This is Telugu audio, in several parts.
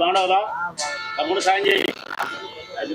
బాగున్నావురా? తమ్ముడు సాయం చేయి. అది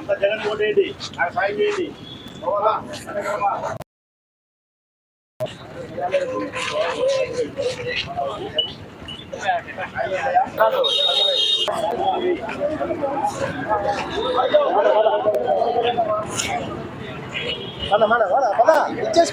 అంతా జగన్ ఓటేయండి నాకు సాయం చేయండి మన మన మన పద ఇచ్చేసి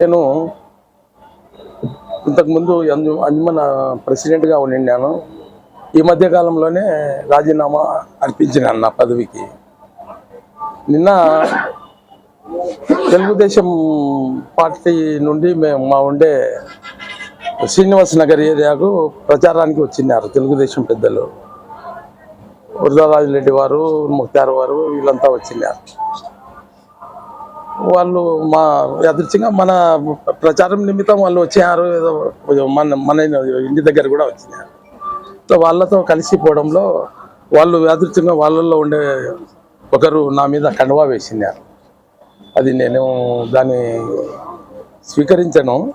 నేను ఇంతకుముందు అంజు అంజుమన్ ప్రెసిడెంట్గా ఉండినాను ఈ మధ్య కాలంలోనే రాజీనామా అర్పించినాను నా పదవికి. నిన్న తెలుగుదేశం పార్టీ నుండి మేము మా ఉండే శ్రీనివాస్ నగర్ ఏరియాకు ప్రచారానికి వచ్చినారు తెలుగుదేశం పెద్దలు. వరదరాజు రెడ్డి వారు ముక్తార్ వారు వీళ్ళంతా వచ్చినారు. వాళ్ళు మా యదృచ్ఛంగా మన ప్రచారం నిమిత్తం వాళ్ళు వచ్చారు ఏదో మన మన ఇంటి దగ్గర కూడా వచ్చినారు. సో వాళ్ళతో కలిసిపోవడంలో వాళ్ళు యాదృచ్ఛంగా వాళ్ళల్లో ఉండే ఒకరు నా మీద కండువా వేసినారు. అది నేను దాన్ని స్వీకరించను.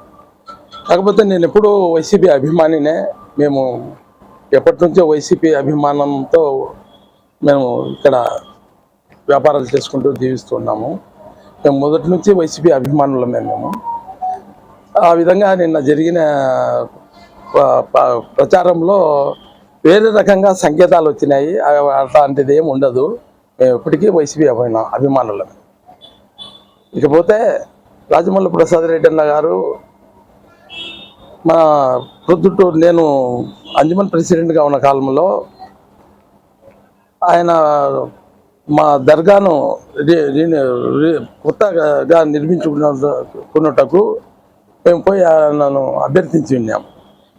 కాకపోతే నేను ఎప్పుడూ వైసీపీ అభిమానినే. మేము ఎప్పటి నుంచో వైసీపీ అభిమానంతో మేము ఇక్కడ వ్యాపారాలు చేసుకుంటూ జీవిస్తున్నాము మేము మొదటి నుంచి వైసీపీ అభిమానులమే మేము ఆ విధంగా నిన్న జరిగిన ప్రచారంలో వేరే రకంగా సంకేతాలు వచ్చినాయి. అ- అట్లాంటిది ఏమి ఉండదు. మేము ఎప్పటికీ వైసీపీ అభిమాన అభిమానులమే. ఇకపోతే రాజమల్లి ప్రసాద్ రెడ్డి అన్న గారు మా ప్రొద్దుటూరు నేను అంజుమన్ ప్రెసిడెంట్గా ఉన్న కాలంలో ఆయన మా దర్గాను రి- రి- కొత్తగా నిర్మించుకున్నటకు మేము పోయి నన్ను అభ్యర్థించి ఉన్నాం.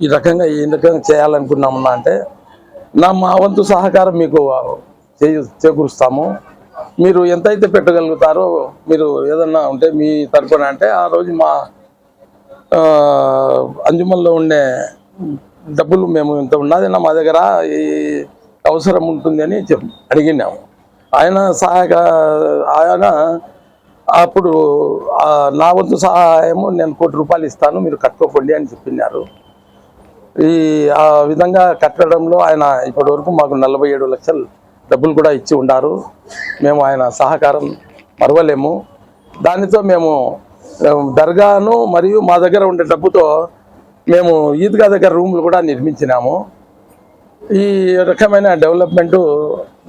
ఈ రకంగా ఈ రకంగా చేయాలనుకున్నామన్నా అంటే నా మా వంతు సహకారం మీకు చే చేకూరుస్తాము. మీరు ఎంతైతే పెట్టగలుగుతారో మీరు ఏదన్నా ఉంటే మీ తరపున అంటే ఆ రోజు మా ఆ, అంజుమన్లో ఉండే డబ్బులు మేము ఇంత ఉన్నది మా దగ్గర ఈ అవసరం ఉంటుంది అని చెప్ అడిగినాము. ఆయన సహాయక ఆయన అప్పుడు నా వంతు సహాయము నేను కోటి రూపాయలు ఇస్తాను మీరు కట్టుకోకండి అని చెప్పినారు. ఈ ఆ విధంగా కట్టడంలో ఆయన ఇప్పటి వరకు మాకు నలభై ఏడు లక్షలు డబ్బులు కూడా ఇచ్చి ఉండారు. మేము ఆయన సహకారం మరవలేము. దానితో మేము దర్గాను మరియు మా దగ్గర ఉండే డబ్బుతో మేము ఈద్గా దగ్గర రూములు కూడా నిర్మించినాము. ఈ రకమైన డెవలప్మెంటు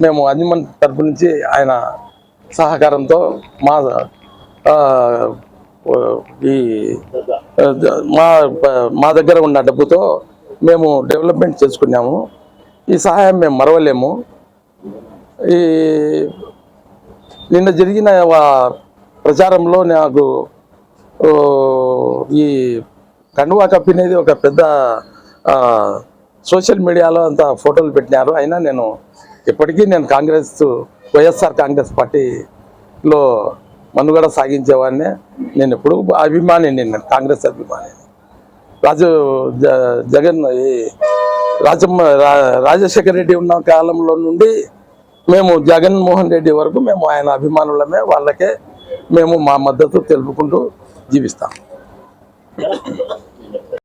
మేము అంజుమన్ తరపు నుంచి ఆయన సహకారంతో మా ఈ మా మా దగ్గర ఉన్న డబ్బుతో మేము డెవలప్మెంట్ చేసుకున్నాము. ఈ సహాయం మేము మరవలేము. ఈ నిన్న జరిగిన వా- ప్రచారంలో నాకు ఈ కండువా కప్పినది ఒక పెద్ద సోషల్ మీడియాలో అంత ఫోటోలు పెట్టినారు. అయినా నేను ఇప్పటికీ నేను కాంగ్రెస్ వైఎస్ఆర్ కాంగ్రెస్ పార్టీలో మనుగడ సాగించేవాడిని. నేను ఎప్పుడు అభిమాని నేను కాంగ్రెస్ అభిమాని రాజు జ- జగన్ ఈ రాజమ్మ రా- రాజశేఖర రెడ్డి ఉన్న కాలంలో నుండి మేము జగన్మోహన్ రెడ్డి వరకు మేము ఆయన అభిమానులమే. వాళ్ళకే మేము మా మద్దతు తెలుపుకుంటూ జీవిస్తాం.